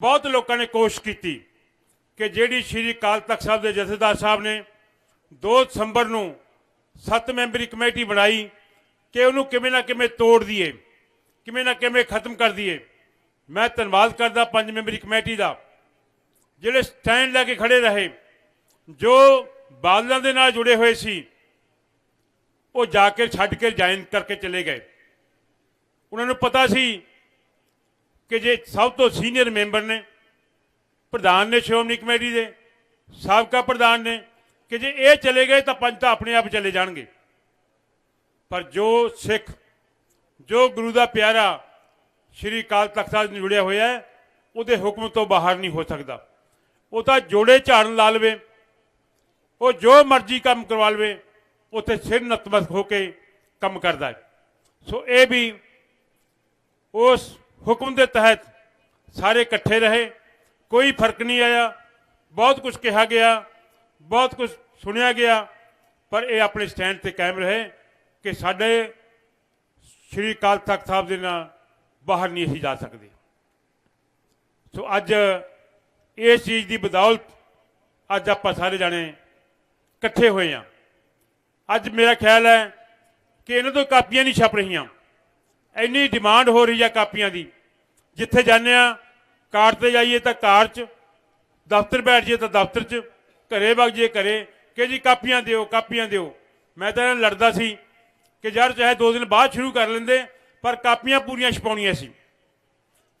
ਬਹੁਤ ਲੋਕਾਂ ਨੇ ਕੋਸ਼ਿਸ਼ ਕੀਤੀ ਕਿ ਜਿਹੜੀ ਸ਼੍ਰੀ ਅਕਾਲ ਤਖਤ ਸਾਹਿਬ ਦੇ ਜਥੇਦਾਰ ਸਾਹਿਬ ਨੇ 2 ਦਸੰਬਰ ਨੂੰ ਸੱਤ ਮੈਂਬਰੀ ਕਮੇਟੀ ਬਣਾਈ ਕਿ ਉਹਨੂੰ ਕਿਵੇਂ ਨਾ ਕਿਵੇਂ ਤੋੜ ਦਈਏ, ਕਿਵੇਂ ਨਾ ਕਿਵੇਂ ਖਤਮ ਕਰ ਦਈਏ। ਮੈਂ ਧੰਨਵਾਦ ਕਰਦਾ ਪੰਜ ਮੈਂਬਰੀ ਕਮੇਟੀ ਦਾ, ਜਿਹੜੇ ਸਟੈਂਡ ਲੈ ਕੇ ਖੜੇ ਰਹੇ, ਜੋ ਬਾਦਲਾਂ ਦੇ ਨਾਲ ਜੁੜੇ ਹੋਏ ਸੀ, ਉਹ ਜਾ ਕੇ ਛੱਡ ਕੇ ਜੁਆਇਨ ਕਰਕੇ ਚਲੇ ਗਏ। ਉਹਨਾਂ ਨੂੰ ਪਤਾ ਸੀ ਕਿ ਜੇ ਸਭ ਤੋਂ ਸੀਨੀਅਰ ਮੈਂਬਰ ਨੇ, ਪ੍ਰਧਾਨ ਨੇ, ਸ਼੍ਰੋਮਣੀ ਕਮੇਟੀ ਦੇ, ਸਾਬਕਾ ਪ੍ਰਧਾਨ ਨੇ, ਕਿ ਜੇ ਇਹ ਚਲੇ ਗਏ ਤਾਂ ਪੰਜ ਤਾਂ ਆਪਣੇ ਆਪ ਚਲੇ ਜਾਣਗੇ। ਪਰ ਜੋ ਸਿੱਖ, ਜੋ ਗੁਰੂ ਦਾ ਪਿਆਰਾ ਸ਼੍ਰੀ ਅਕਾਲ ਤਖਤ ਸਾਹਿਬ ਨਾਲ ਜੁੜਿਆ ਹੋਇਆ ਹੈ, ਉਹਦੇ ਹੁਕਮ ਤੋਂ ਬਾਹਰ ਨਹੀਂ ਹੋ ਸਕਦਾ। ਉਹ ਤਾਂ ਜੋੜੇ ਝਾੜਨ ਲਾ ਲਵੇ, ਉਹ ਜੋ ਮਰਜ਼ੀ ਕੰਮ ਕਰਵਾ ਲਵੇ, ਉੱਥੇ ਸਿਰ ਨਤਮਸਤਕ ਹੋ ਕੇ ਕੰਮ ਕਰਦਾ ਹੈ। ਸੋ ਇਹ ਵੀ ਉਸ ਹੁਕਮ ਦੇ ਤਹਿਤ ਸਾਰੇ ਇਕੱਠੇ ਰਹੇ, ਕੋਈ ਫ਼ਰਕ ਨਹੀਂ ਆਇਆ, ਬਹੁਤ ਕੁਝ ਕਿਹਾ ਗਿਆ, ਬਹੁਤ ਕੁਝ ਸੁਣਿਆ ਗਿਆ, ਪਰ ਇਹ ਆਪਣੇ ਸਟੈਂਡ ਤੇ ਕਾਇਮ ਰਹੇ ਕਿ ਸਾਡੇ ਸ਼੍ਰੀ ਅਕਾਲ ਤਖਤ ਸਾਹਿਬ ਦੇ ਨਾਲ ਬਾਹਰ ਨਹੀਂ ਅਸੀਂ ਜਾ ਸਕਦੇ। ਸੋ ਅੱਜ ਇਸ ਚੀਜ਼ ਦੀ ਬਦੌਲਤ ਅੱਜ ਆਪਾਂ ਸਾਰੇ ਜਾਣੇ ਇਕੱਠੇ ਹੋਏ ਹਾਂ। ਅੱਜ ਮੇਰਾ ਖਿਆਲ ਹੈ ਕਿ ਇਹਨਾਂ ਤੋਂ ਕਾਪੀਆਂ ਨਹੀਂ ਛਪ ਰਹੀਆਂ। ਇੰਨੀ ਡਿਮਾਂਡ ਹੋ ਰਹੀ ਹੈ ਕਾਪੀਆਂ ਦੀ। ਜਿੱਥੇ ਜਾਂਦੇ ਆ, ਕਾਰ ਤੇ ਜਾਈਏ ਤਾਂ ਕਾਰ 'ਚ, ਦਫ਼ਤਰ ਬੈਠ ਜਾਈਏ ਤਾਂ ਦਫ਼ਤਰ 'ਚ, ਘਰੇ ਵਗ ਜਾਈਏ ਘਰੇ, ਕਿ ਜੀ ਕਾਪੀਆਂ ਦਿਓ ਕਾਪੀਆਂ ਦਿਓ। ਮੈਂ ਤਾਂ ਇਹਨਾਂ ਨਾਲ ਲੜਦਾ ਸੀ ਕਿ ਯਾਰ ਚਾਹੇ ਦੋ ਦਿਨ ਬਾਅਦ ਸ਼ੁਰੂ ਕਰ ਲੈਂਦੇ, ਪਰ ਕਾਪੀਆਂ ਪੂਰੀਆਂ ਛਪਾਉਣੀਆਂ ਸੀ।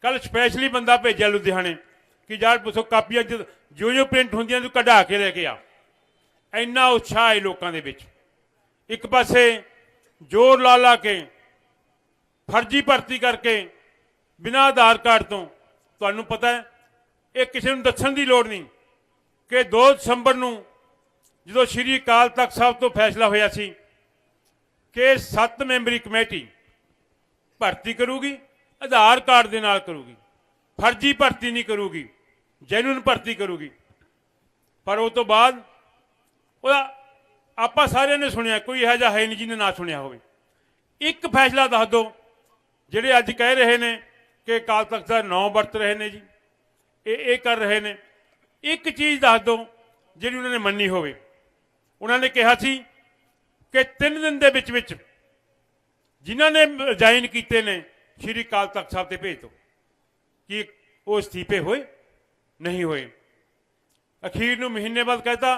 ਕੱਲ ਸਪੈਸ਼ਲੀ ਬੰਦਾ ਭੇਜਿਆ ਲੁਧਿਆਣੇ ਕਿ ਯਾਰ ਪੁੱਛੋ ਕਾਪੀਆਂ ਚ ਜਿਉਂ ਜੋ ਪ੍ਰਿੰਟ ਹੁੰਦੀਆਂ ਤੂੰ ਕਢਾ ਕੇ ਲੈ ਕੇ ਆ। ਇੰਨਾ ਉਤਸ਼ਾਹ ਹੈ ਲੋਕਾਂ ਦੇ ਵਿੱਚ। ਇੱਕ ਪਾਸੇ ਜ਼ੋਰ ਲਾ ਲਾ ਕੇ, ਫਰਜ਼ੀ ਭਰਤੀ ਕਰਕੇ ਬਿਨਾਂ ਆਧਾਰ ਕਾਰਡ ਤੋਂ। ਤੁਹਾਨੂੰ ਪਤਾ ਹੈ, ਇਹ ਕਿਸੇ ਨੂੰ ਦੱਸਣ ਦੀ ਲੋੜ ਨਹੀਂ ਕਿ 2 ਦਸੰਬਰ ਨੂੰ ਜਦੋਂ ਸ਼੍ਰੀ ਅਕਾਲ ਤਖਤ ਸਾਹਿਬ ਤੋਂ ਫੈਸਲਾ ਹੋਇਆ ਸੀ ਕਿ 7 ਮੈਂਬਰੀ ਕਮੇਟੀ ਭਰਤੀ ਕਰੂਗੀ, ਆਧਾਰ ਕਾਰਡ ਦੇ ਨਾਲ ਕਰੂਗੀ, ਫਰਜ਼ੀ ਭਰਤੀ ਨਹੀਂ ਕਰੂਗੀ ਜੈਨੂਨ ਭਰਤੀ ਕਰੂਗੀ। ਪਰ ਉਹ ਤੋਂ ਬਾਅਦ ਉਹਦਾ ਆਪਾਂ ਸਾਰਿਆਂ ਨੇ ਸੁਣਿਆ, ਕੋਈ ਇਹੋ ਜਿਹਾ ਹੈ ਨਹੀਂ ਜਿਹਨੇ ਨਾ ਸੁਣਿਆ ਹੋਵੇ। ਇੱਕ ਫੈਸਲਾ ਦੱਸ ਦਿਓ, ਜਿਹੜੇ ਅੱਜ ਕਹਿ ਰਹੇ ਨੇ ਕਿ ਅਕਾਲ ਤਖਤ ਸਾਹਿਬ ਨੌ ਵਰਤ ਰਹੇ ਨੇ ਜੀ। ਇਹ ਇਹ ਕਰ ਰਹੇ ਨੇ। ਇੱਕ ਚੀਜ਼ ਦੱਸ ਦਿਓ ਜਿਹੜੀ ਉਹਨਾਂ ਨੇ ਮੰਨੀ ਹੋਵੇ। ਉਹਨਾਂ ਨੇ ਕਿਹਾ ਸੀ ਕਿ 3 ਦਿਨ ਦੇ ਵਿੱਚ ਵਿੱਚ ਜਿਨ੍ਹਾਂ ਨੇ ਰਿਜ਼ਾਈਨ ਕੀਤੇ ਨੇ, ਸ਼੍ਰੀ ਅਕਾਲ ਤਖਤ ਸਾਹਿਬ ਤੇ ਭੇਜ ਦਿਓ ਕਿ ਉਹ ਅਸਤੀਫੇ ਹੋਏ? ਨਹੀਂ ਹੋਏ। ਅਖੀਰ ਨੂੰ ਮਹੀਨੇ ਬਾਅਦ ਕਹਤਾ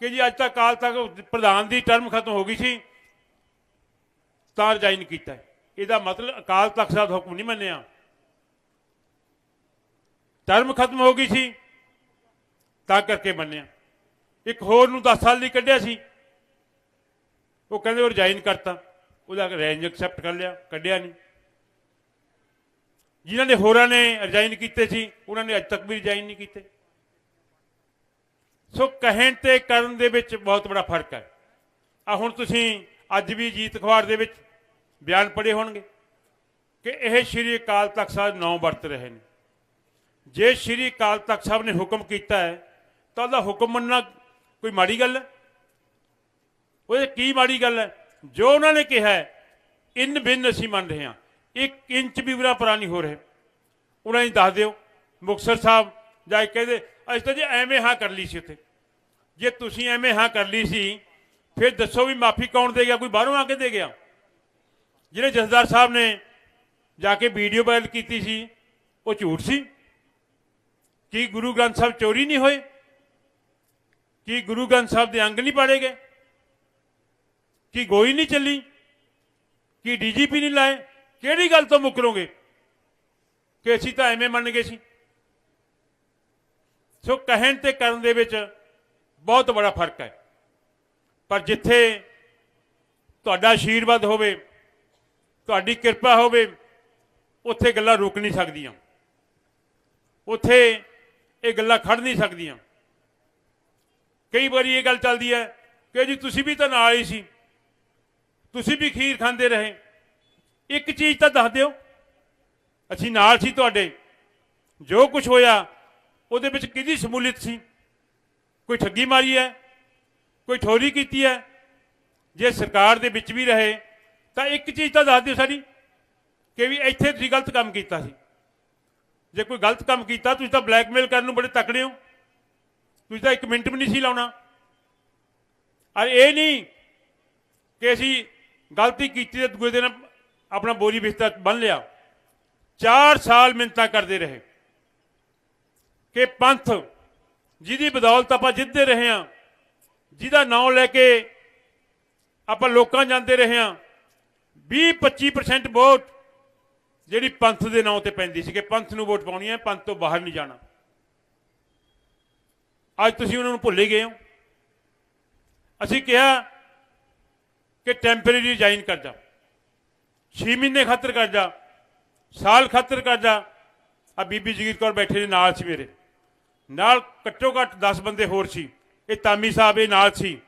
ਕਿ ਜੀ ਅੱਜ ਤੱਕ ਅਕਾਲ ਤਖਤ ਪ੍ਰਧਾਨ ਦੀ ਟਰਮ ਖਤਮ ਹੋ ਗਈ ਸੀ, ਤਾਂ ਰਿਜ਼ਾਈਨ ਕੀਤਾ। ਇਹਦਾ ਮਤਲਬ ਅਕਾਲ ਤਖਤ ਸਾਹਿਬ ਦਾ ਹੁਕਮ ਨਹੀਂ ਮੰਨਿਆ। ਟਰਮ ਖਤਮ ਹੋ ਗਈ ਸੀ, ਤਾਂ ਕਰਕੇ ਮੰਨਿਆ। ਇੱਕ ਹੋਰ ਨੂੰ 10 ਸਾਲ ਲਈ ਕੱਢਿਆ ਸੀ। ਉਹ ਕਹਿੰਦੇ ਉਹ ਰਿਜ਼ਾਈਨ ਕਰਤਾ। ਉਹਦਾ ਰੇਂਜ ਐਕਸੈਪਟ ਕਰ ਲਿਆ, ਕੱਢਿਆ ਨਹੀਂ। ਜਿਨ੍ਹਾਂ ਨੇ ਹੋਰਾਂ ਨੇ ਰਿਜ਼ਾਈਨ ਕੀਤੇ ਸੀ, ਉਹਨਾਂ ਨੇ ਅੱਜ ਤੱਕ ਵੀ ਰਿਜ਼ਾਈਨ ਨਹੀਂ ਕੀਤੇ। ਸੋ ਕਹਿਣ ਤੇ ਕਰਨ ਦੇ ਵਿੱਚ ਬਹੁਤ ਬੜਾ ਫ਼ਰਕ ਹੈ। ਆ ਹੁਣ ਤੁਸੀਂ ਅੱਜ ਵੀ ਜੀਤ ਅਖਬਾਰ ਦੇ ਵਿੱਚ ਬਿਆਨ ਪੜ੍ਹੇ ਹੋਣਗੇ ਕਿ ਇਹ ਸ਼੍ਰੀ ਅਕਾਲ ਤਖਤ ਸਾਹਿਬ ਨੌ ਵਰਤ ਰਹੇ ਨੇ। ਜੇ ਸ਼੍ਰੀ ਅਕਾਲ ਤਖਤ ਸਾਹਿਬ ਨੇ ਹੁਕਮ ਕੀਤਾ ਹੈ, ਤਾਂ ਉਹਦਾ ਹੁਕਮ ਮੰਨਣਾ ਕੋਈ ਮਾੜੀ ਗੱਲ ਹੈ? ਉਹ ਕੀ ਮਾੜੀ ਗੱਲ ਹੈ? ਜੋ ਉਹਨਾਂ ਨੇ ਕਿਹਾ ਹੈ, ਇਨ ਬਿਨ ਅਸੀਂ ਮੰਨ ਰਹੇ ਹਾਂ। ਇੱਕ ਇੰਚ ਵੀ ਬੁਰਾ ਪੁਰਾਣੀ ਹੋ ਰਹੇ। ਉਹਨਾਂ ਨੂੰ ਦੱਸ ਦਿਓ, ਮੁਕਤਸਰ ਸਾਹਿਬ ਜਾ ਕੇ ਕਹਿੰਦੇ, ਅਸੀਂ ਤਾਂ ਜੇ ਐਵੇਂ ਹਾਂ ਕਰ ਲਈ ਸੀ ਉੱਥੇ। ਜੇ ਤੁਸੀਂ ਐਵੇਂ ਹਾਂ ਕਰ ਲਈ ਸੀ, ਫਿਰ ਦੱਸੋ ਵੀ ਮਾਫੀ ਕੌਣ ਦੇ ਗਿਆ ਕੋਈ ਬਾਹਰੋਂ ਆ ਕੇ ਦੇ ਗਿਆ? ਜਿਹੜੇ ਜਥੇਦਾਰ ਸਾਹਿਬ ਨੇ ਜਾ ਕੇ ਵੀਡੀਓ ਵਾਇਰਲ ਕੀਤੀ ਸੀ, ਉਹ ਝੂਠ ਸੀ? ਕੀ ਗੁਰੂ ਗ੍ਰੰਥ ਸਾਹਿਬ ਚੋਰੀ ਨਹੀਂ ਹੋਏ? ਕੀ ਗੁਰੂ ਗ੍ਰੰਥ ਸਾਹਿਬ ਦੇ ਅੰਗ ਨਹੀਂ ਪਾੜੇ ਗਏ? ਕੀ ਗੋਈ ਨਹੀਂ ਚੱਲੀ? ਕੀ ਡੀਜੀਪੀ ਨਹੀਂ ਲਾਏ? ਕਿਹੜੀ ਗੱਲ ਤੋਂ ਮੁਕਰੋਗੇ ਕਿ ਅਸੀਂ ਤਾਂ ਐਵੇਂ ਮੰਨ ਗਏ ਸੀ। ਸੋ ਕਹਿਣ ਤੇ ਕਰਨ ਦੇ ਵਿੱਚ ਬਹੁਤ ਬੜਾ ਫ਼ਰਕ ਹੈ। ਪਰ ਜਿੱਥੇ ਤੁਹਾਡਾ ਆਸ਼ੀਰਵਾਦ ਹੋਵੇ, ਤੁਹਾਡੀ ਕਿਰਪਾ ਹੋਵੇ, ਉੱਥੇ ਗੱਲਾਂ ਰੁਕ ਨਹੀਂ ਸਕਦੀਆਂ। ਉੱਥੇ ਇਹ ਗੱਲਾਂ ਖੜ ਨਹੀਂ ਸਕਦੀਆਂ। ਕਈ ਵਾਰੀ ਇਹ ਗੱਲ ਚੱਲਦੀ ਹੈ ਕਿ ਜੀ ਤੁਸੀਂ ਵੀ ਤਾਂ ਨਾਲ ਹੀ ਸੀ। ਤੁਸੀਂ ਵੀ ਖੀਰ ਖਾਂਦੇ ਰਹੇ। ਇੱਕ ਚੀਜ਼ ਤਾਂ ਦੱਸ ਦਿਓ, ਅਸੀਂ ਨਾਲ ਸੀ ਤੁਹਾਡੇ। ਜੋ ਕੁਝ ਹੋਇਆ, ਉਹਦੇ ਵਿੱਚ ਕਿਹਦੀ ਸ਼ਮੂਲੀਅਤ ਸੀ? ਕੋਈ ਠੱਗੀ ਮਾਰੀ ਹੈ? ਕੋਈ ਠੋਰੀ ਕੀਤੀ ਹੈ? ਜੇ ਸਰਕਾਰ ਦੇ ਵਿੱਚ ਵੀ ਰਹੇ, ਤਾਂ ਇੱਕ ਚੀਜ਼ ਤਾਂ ਦੱਸ ਦਿਓ ਸਾਡੀ ਕਿ ਵੀ ਇੱਥੇ ਤੁਸੀਂ ਗਲਤ ਕੰਮ ਕੀਤਾ ਸੀ। ਜੇ ਕੋਈ ਗਲਤ ਕੰਮ ਕੀਤਾ, ਤੁਸੀਂ ਤਾਂ ਬਲੈਕਮੇਲ ਕਰਨ ਨੂੰ ਬੜੇ ਤਕੜੇ ਹੋ। ਤੁਸੀਂ ਤਾਂ ਇੱਕ ਮਿੰਟ ਵੀ ਨਹੀਂ ਸੀ ਲਾਉਣਾ। ਔਰ ਇਹ ਨਹੀਂ ਕਿ ਅਸੀਂ ਗਲਤੀ ਕੀਤੀ ਤੇ ਦੂਜੇ ਦਿਨ ਆਪਣਾ ਬੋਰੀ ਬਿਸਤਰਾ ਬੰਨ ਲਿਆ। 4 ਸਾਲ ਮਿੰਤਾ ਕਰਦੇ ਰਹੇ। ਕਿ ਪੰਥ ਜਿਹਦੀ ਬਦੌਲਤ ਆਪਾਂ ਜਿੱਤਦੇ ਰਹੇ ਹਾਂ, ਜਿਹਦਾ ਨਾਮ ਲੈ ਕੇ ਆਪਾਂ ਲੋਕਾਂ ਜਾਂਦੇ ਰਹੇ ਹਾਂ 20-25% ਵੋਟ ਜਿਹੜੀ ਪੰਥ ਦੇ ਨਾਂ ਤੇ ਪੈਂਦੀ ਸੀ ਕਿ ਪੰਥ ਨੂੰ ਵੋਟ ਪਾਉਣੀ ਹੈ, ਪੰਥ ਤੋਂ ਬਾਹਰ ਨਹੀਂ ਜਾਣਾ। ਅੱਜ ਤੁਸੀਂ ਉਹਨਾਂ ਨੂੰ ਭੁੱਲ ਹੀ ਗਏ ਹੋ। ਅਸੀਂ ਕਿਹਾ ਕਿ ਟੈਂਪਰੇਰੀ ਰਿਜ਼ਾਈਨ ਕਰ ਜਾ। 6 ਮਹੀਨੇ ਖਾਤਰ ਕਰ ਜਾ। ਸਾਲ ਖਾਤਰ ਕਰ ਜਾ। ਆ ਬੀਬੀ ਜਗੀਰ ਕੌਰ ਬੈਠੇ ਨੇ ਨਾਲ ਸੀ ਮੇਰੇ ਨਾਲ ਘੱਟੋ ਘੱਟ 10 ਬੰਦੇ ਹੋਰ ਸੀ। ਇਹ ਤਾਮੀ ਸਾਹਿਬ ਇਹ ਨਾਲ ਸੀ।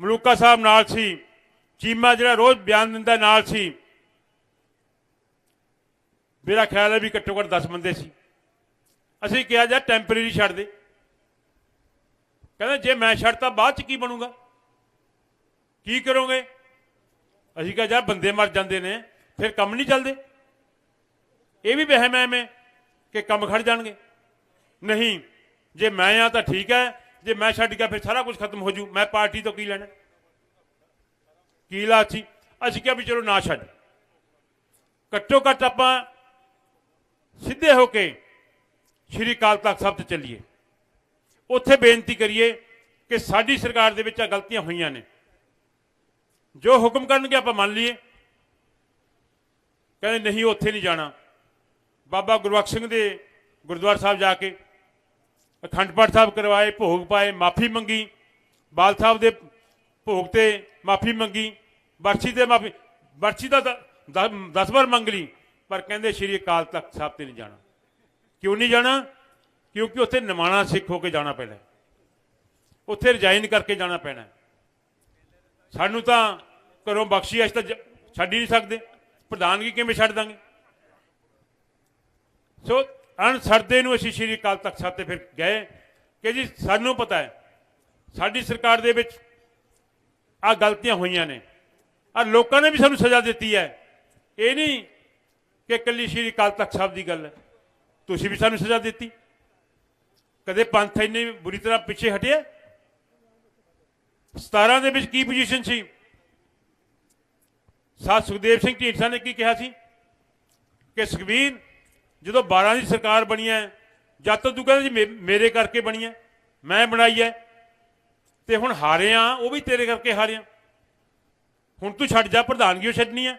ਮਲੂਕਾ ਸਾਹਿਬ ਨਾਲ ਸੀ। ਚੀਮਾ ਜਿਹੜਾ ਰੋਜ਼ ਬਿਆਨ ਦਿੰਦਾ ਨਾਲ ਸੀ। ਮੇਰਾ ਖਿਆਲ ਹੈ ਵੀ ਘੱਟੋ ਘੱਟ 10 ਬੰਦੇ ਸੀ। ਅਸੀਂ ਕਿਹਾ ਜਾ ਟੈਂਪਰੇਰੀ ਛੱਡ ਦੇ। ਕਹਿੰਦਾ, ਜੇ ਮੈਂ ਛੱਡਤਾ ਬਾਅਦ ਚ ਕੀ ਬਣੂਗਾ? ਕੀ ਕਰੋਗੇ? ਅਸੀਂ ਕਿਹਾ ਯਾਰ ਬੰਦੇ ਮਰ ਜਾਂਦੇ ਨੇ, ਫਿਰ ਕੰਮ ਨਹੀਂ ਚੱਲਦੇ। ਇਹ ਵੀ ਵਹਿਮ ਹੈ ਐਵੇਂ ਕਿ ਕੰਮ ਖੜ ਜਾਣਗੇ। ਨਹੀਂ, ਜੇ ਮੈਂ ਆ ਤਾਂ ਠੀਕ ਹੈ, ਜੇ ਮੈਂ ਛੱਡ ਗਿਆ ਫਿਰ ਸਾਰਾ ਕੁਝ ਖਤਮ ਹੋ ਜੂ। ਮੈਂ ਪਾਰਟੀ ਤੋਂ ਕੀ ਲੈਣਾ? ਕੀ ਲਾਚੀ ਅਸੀਂ ਕਿਹਾ ਵੀ ਚਲੋ ਨਾ ਛੱਡ। ਘੱਟੋ ਘੱਟ ਆਪਾਂ ਸਿੱਧੇ ਹੋ ਕੇ ਸ਼੍ਰੀ ਅਕਾਲ ਤਖਤ ਸਾਹਿਬ ਤੇ ਚੱਲੀਏ। ਉੱਥੇ ਬੇਨਤੀ ਕਰੀਏ ਕਿ ਸਾਡੀ ਸਰਕਾਰ ਦੇ ਵਿੱਚ ਆ ਗਲਤੀਆਂ ਹੋਈਆਂ ਨੇ। ਜੋ ਹੁਕਮ ਕਰਨਗੇ ਆਪਾਂ ਮੰਨ ਲਈਏ। ਕਹਿੰਦੇ ਨਹੀਂ, ਉੱਥੇ ਨਹੀਂ ਜਾਣਾ। ਬਾਬਾ ਗੁਰਬਖਸ਼ ਸਿੰਘ ਦੇ ਗੁਰਦੁਆਰਾ ਸਾਹਿਬ ਜਾ ਕੇ ਅਖੰਡ ਪਾਠ ਸਾਹਿਬ ਕਰਵਾਏ, ਭੋਗ ਪਾਏ, ਮਾਫੀ ਮੰਗੀ। ਬਾਲ ਸਾਹਿਬ ਦੇ ਭੋਗ ਤੇ ਮਾਫੀ ਮੰਗੀ। ਬਰਛੀ ਤੇ ਮਾਫੀ ਬਰਛੀ ਦਾ 10 ਵਾਰ ਮੰਗ ਲਈ। ਪਰ ਕਹਿੰਦੇ ਸ਼੍ਰੀ ਅਕਾਲ ਤਖਤ ਸਾਹਿਬ ਤੇ ਨਹੀਂ ਜਾਣਾ। ਕਿਉਂ ਨਹੀਂ ਜਾਣਾ? ਕਿਉਂਕਿ ਉੱਥੇ ਨਿਮਾਣਾ ਸਿੱਖ ਹੋ ਕੇ ਜਾਣਾ ਪੈਣਾ ਉੱਥੇ ਰਿਜ਼ਾਈਨ ਕਰਕੇ ਜਾਣਾ ਪੈਣਾ ਸਾਨੂੰ ਤਾਂ ਘਰੋਂ ਬਖਸ਼ੀ ਅਸੀਂ ਤਾਂ ਜ- ਛੱਡ ਹੀ ਨਹੀਂ ਸਕਦੇ। ਪ੍ਰਧਾਨਗੀ ਕਿਵੇਂ ਛੱਡ ਦਾਂਗੇ? ਸੋ ਅਣਸਰਦੇ ਨੂੰ ਅਸੀਂ ਸ਼੍ਰੀ ਅਕਾਲ ਤਖਤ ਸਾਹਿਬ ਤੇ ਫਿਰ ਗਏ ਕਿ ਜੀ ਸਾਨੂੰ ਪਤਾ ਹੈ, ਸਾਡੀ ਸਰਕਾਰ ਦੇ ਵਿੱਚ ਆ ਗਲਤੀਆਂ ਹੋਈਆਂ ਨੇ। ਆ ਲੋਕਾਂ ਨੇ ਵੀ ਸਾਨੂੰ ਸਜ਼ਾ ਦਿੱਤੀ ਹੈ। ਇਹ ਨਹੀਂ ਕਿ ਇਕੱਲੀ ਸ਼੍ਰੀ ਅਕਾਲ ਤਖਤ ਸਾਹਿਬ ਦੀ ਗੱਲ ਹੈ। ਤੁਸੀਂ ਵੀ ਸਾਨੂੰ ਸਜ਼ਾ ਦਿੱਤੀ। ਕਦੇ ਪੰਥ ਇੰਨੀ ਬੁਰੀ ਤਰ੍ਹਾਂ ਪਿੱਛੇ ਹਟਿਆ? 17 ਦੇ ਵਿੱਚ ਕੀ ਪੋਜੀਸ਼ਨ ਸੀ? ਸਾਧ ਸੁਖਦੇਵ ਸਿੰਘ ਢੀਂਡਸਾ ਨੇ ਕੀ ਕਿਹਾ ਸੀ? ਕਿ ਸੁਖਬੀਰ, ਜਦੋਂ 12 ਦੀ ਸਰਕਾਰ ਬਣੀ ਹੈ, ਜਦ ਤੱਕ ਤੂੰ ਕਹਿੰਦਾ ਜੀ ਮੇ- ਮੇਰੇ ਕਰਕੇ ਬਣੀ ਹੈ, ਮੈਂ ਬਣਾਈ ਹੈ, ਤੇ ਹੁਣ ਹਾਰੇ ਆ ਉਹ ਵੀ ਤੇਰੇ ਕਰਕੇ ਹਾਰਿਆ। ਹੁਣ ਤੂੰ ਛੱਡ ਜਾ, ਪ੍ਰਧਾਨਗੀ ਓ ਛੱਡਣੀ ਹੈ।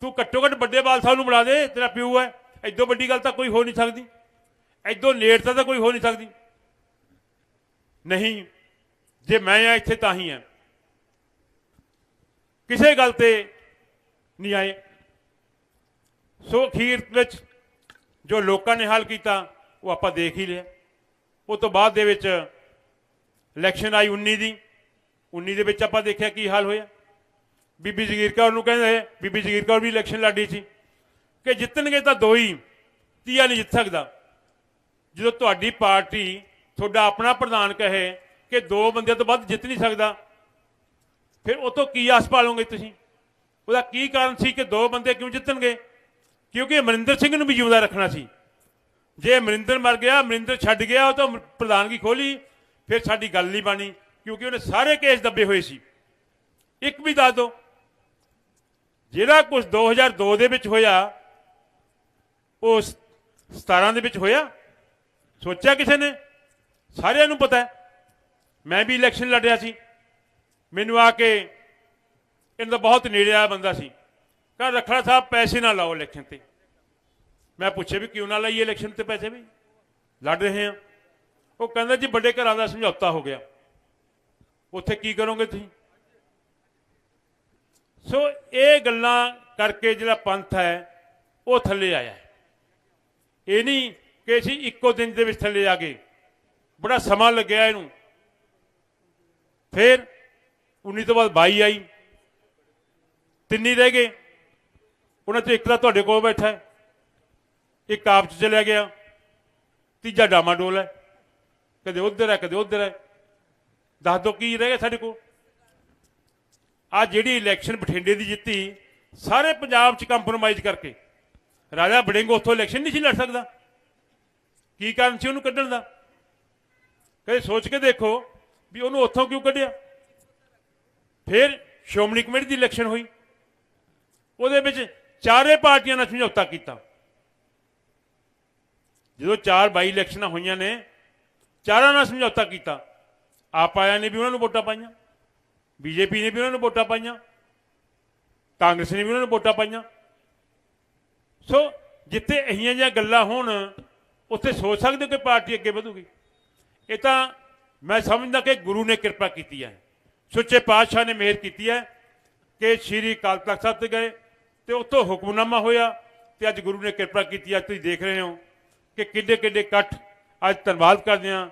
ਤੂੰ ਘੱਟੋ ਘੱਟ ਵੱਡੇ ਬਾਲ ਸਾਹਿਬ ਨੂੰ ਬੁਲਾ ਦੇ, ਤੇਰਾ ਪਿਓ ਹੈ। ਐਦੋਂ ਵੱਡੀ ਗੱਲ ਤਾਂ ਕੋਈ ਹੋ ਨਹੀਂ ਸਕਦੀ। ਐਦੋਂ ਨੇੜਤਾ ਤਾਂ ਕੋਈ ਹੋ ਨਹੀਂ ਸਕਦੀ। ਨਹੀਂ, ਜੇ ਮੈਂ ਆ ਇੱਥੇ ਤਾਂ ਹੀ ਆ। ਕਿਸੇ ਗੱਲ ਤੇ ਨਹੀਂ ਆਏ। ਸੋ ਅਖੀਰ ਵਿੱਚ ਜੋ ਲੋਕਾਂ ਨੇ ਹੱਲ ਕੀਤਾ, ਉਹ ਆਪਾਂ ਦੇਖ ਹੀ ਲਿਆ। ਉਹ ਤੋਂ ਬਾਅਦ ਦੇ ਵਿੱਚ ਇਲੈਕਸ਼ਨ ਆਈ 19 ਦੀ। 19 ਦੇ ਵਿੱਚ ਆਪਾਂ ਦੇਖਿਆ ਕੀ ਹਾਲ ਹੋਇਆ। ਬੀਬੀ ਜਗੀਰ ਕੌਰ ਨੂੰ ਕਹਿੰਦੇ, ਬੀਬੀ ਜਗੀਰ ਕੌਰ ਵੀ ਇਲੈਕਸ਼ਨ ਲੜੀ ਸੀ। ਕਿ ਜਿੱਤਣਗੇ ਤਾਂ ਦੋ ਹੀ, ਤੀਆ ਨਹੀਂ ਜਿੱਤ ਸਕਦਾ। ਜਦੋਂ ਤੁਹਾਡੀ ਪਾਰਟੀ ਤੁਹਾਡਾ ਆਪਣਾ ਪ੍ਰਧਾਨ ਕਹੇ ਕਿ ਦੋ ਬੰਦਿਆਂ ਤੋਂ ਵੱਧ ਜਿੱਤ ਨਹੀਂ ਸਕਦਾ, ਫਿਰ ਉਹ ਤੋਂ ਕੀ ਆਸ ਪਾਲੋਗੇ ਤੁਸੀਂ? ਉਹਦਾ ਕੀ ਕਾਰਨ ਸੀ ਕਿ ਦੋ ਬੰਦੇ ਕਿਉਂ ਜਿੱਤਣਗੇ? ਕਿਉਂਕਿ ਅਮਰਿੰਦਰ ਸਿੰਘ ਨੂੰ ਵੀ ਜਿਉਂਦਾ ਰੱਖਣਾ ਸੀ। ਜੇ ਅਮਰਿੰਦਰ ਮਰ ਗਿਆ, ਅਮਰਿੰਦਰ ਛੱਡ ਗਿਆ, ਉਹ ਤਾਂ ਪ੍ਰਧਾਨਗੀ ਖੋਲੀ, ਫਿਰ ਸਾਡੀ ਗੱਲ ਨਹੀਂ ਬਣੀ, ਕਿਉਂਕਿ ਉਹਨੇ ਸਾਰੇ ਕੇਸ ਦੱਬੇ ਹੋਏ ਸੀ। ਇੱਕ ਵੀ ਦੱਸ ਦਿਓ ਜਿਹੜਾ ਕੁਝ 2002 ਦੇ ਵਿੱਚ ਹੋਇਆ, ਉਹ 17 ਦੇ ਵਿੱਚ ਹੋਇਆ? ਸੋਚਿਆ ਕਿਸੇ ਨੇ? ਸਾਰਿਆਂ ਨੂੰ ਪਤਾ ਮੈਂ ਵੀ ਇਲੈਕਸ਼ਨ ਲੜਿਆ ਸੀ। ਮੈਨੂੰ ਆ ਕੇ ਇਹਨਾਂ ਦਾ ਬਹੁਤ ਨੇੜੇ ਆਇਆ ਬੰਦਾ ਸੀ। ਕਹਿੰਦਾ, ਰਖੜਾ ਸਾਹਿਬ, ਪੈਸੇ ਨਾ ਲਾਓ ਇਲੈਕਸ਼ਨ ਤੇ। ਮੈਂ ਪੁੱਛਿਆ ਵੀ ਕਿਉਂ ਨਾ ਲਾਈਏ ਇਲੈਕਸ਼ਨ ਤੇ ਪੈਸੇ ਵੀ? ਲੜ ਰਹੇ ਆ ਉਹ ਕਹਿੰਦਾ ਜੀ, ਵੱਡੇ ਘਰਾਂ ਦਾ ਸਮਝੌਤਾ ਹੋ ਗਿਆ। ਉੱਥੇ ਕੀ ਕਰੋਗੇ ਤੁਸੀਂ? ਸੋ ਇਹ ਗੱਲਾਂ ਕਰਕੇ ਜਿਹੜਾ ਪੰਥ ਹੈ, ਉਹ ਥੱਲੇ ਆਇਆ ਇਹ ਨਹੀਂ ਕਿ ਅਸੀਂ ਇੱਕੋ ਦਿਨ ਦੇ ਵਿੱਚ ਥੱਲੇ ਆ ਗਏ। ਬੜਾ ਸਮਾਂ ਲੱਗਿਆ ਇਹਨੂੰ। ਫਿਰ 19 ਤੋਂ ਬਾਅਦ 22 ਆਈ। ਤਿੰਨੀ ਰਹਿ ਗਏ। ਉਹਨਾਂ ਚੋਂ ਇੱਕ ਤਾਂ ਤੁਹਾਡੇ ਕੋਲ ਬੈਠਾ ਇੱਕ ਆਪ ਚ ਚਲਿਆ ਗਿਆ। ਤੀਜਾ ਡਾਮਾਡੋਲ ਹੈ। ਕਦੇ ਉਧਰ ਹੈ, ਕਦੇ ਉਧਰ ਹੈ। ਦੱਸ ਦੋ ਕੀ ਰਹਿ ਗਿਆ ਸਾਡੇ ਕੋਲ? ਆ ਜਿਹੜੀ ਇਲੈਕਸ਼ਨ ਬਠਿੰਡੇ ਦੀ ਜਿੱਤੀ, ਸਾਰੇ ਪੰਜਾਬ 'ਚ ਕੰਪਰੋਮਾਈਜ਼ ਕਰਕੇ। ਰਾਜਾ ਬੜਿੰਗ ਉੱਥੋਂ ਇਲੈਕਸ਼ਨ ਨਹੀਂ ਸੀ ਲੜ ਸਕਦਾ। ਕੀ ਕਾਰਨ ਸੀ ਉਹਨੂੰ ਕੱਢਣ ਦਾ? ਕਦੇ ਸੋਚ ਕੇ ਦੇਖੋ ਵੀ ਉਹਨੂੰ ਉੱਥੋਂ ਕਿਉਂ ਕੱਢਿਆ? ਫਿਰ ਸ਼੍ਰੋਮਣੀ ਕਮੇਟੀ ਦੀ ਇਲੈਕਸ਼ਨ ਹੋਈ। ਉਹਦੇ ਵਿੱਚ ਚਾਰੇ ਪਾਰਟੀਆਂ ਨਾਲ ਸਮਝੌਤਾ ਕੀਤਾ। ਜਦੋਂ ਚਾਰ ਬਾਈ ਇਲੈਕਸ਼ਨਾਂ ਹੋਈਆਂ ਨੇ, ਚਾਰਾਂ ਨਾਲ ਸਮਝੌਤਾ ਕੀਤਾ। ਆਪ ਆਇਆ ਨੇ ਵੀ ਉਹਨਾਂ ਨੂੰ ਵੋਟਾਂ ਪਾਈਆਂ। ਬੀਜੇਪੀ ਨੇ ਵੀ ਉਹਨਾਂ ਨੂੰ ਵੋਟਾਂ ਪਾਈਆਂ, ਕਾਂਗਰਸ ਨੇ ਵੀ ਉਹਨਾਂ ਨੂੰ ਵੋਟਾਂ ਪਾਈਆਂ। ਸੋ ਜਿੱਥੇ ਇਹੀਆਂ ਜਿਹੀਆਂ ਗੱਲਾਂ ਹੋਣ, ਉੱਥੇ ਸੋਚ ਸਕਦੇ ਹੋ ਕਿ ਪਾਰਟੀ ਅੱਗੇ ਵਧੂਗੀ। ਇਹ ਤਾਂ ਮੈਂ ਸਮਝਦਾ ਕਿ ਗੁਰੂ ਨੇ ਕਿਰਪਾ ਕੀਤੀ ਹੈ। ਸੁੱਚੇ ਪਾਤਸ਼ਾਹ ਨੇ ਮਿਹਰ ਕੀਤੀ ਹੈ ਕਿ ਸ਼੍ਰੀ ਅਕਾਲ ਤਖਤ ਸਾਹਿਬ ਤੇ ਗਏ ਤੇ ਉੱਥੋਂ ਹੁਕਮਨਾਮਾ ਹੋਇਆ ਤੇ ਅੱਜ ਗੁਰੂ ਨੇ ਕਿਰਪਾ ਕੀਤੀ ਅੱਜ ਤੁਸੀਂ ਦੇਖ ਰਹੇ ਹੋ ਕਿ ਕਿੱਡੇ ਕਿੱਡੇ ਇਕੱਠ ਅੱਜ ਧੰਨਵਾਦ ਕਰਦੇ ਹਾਂ।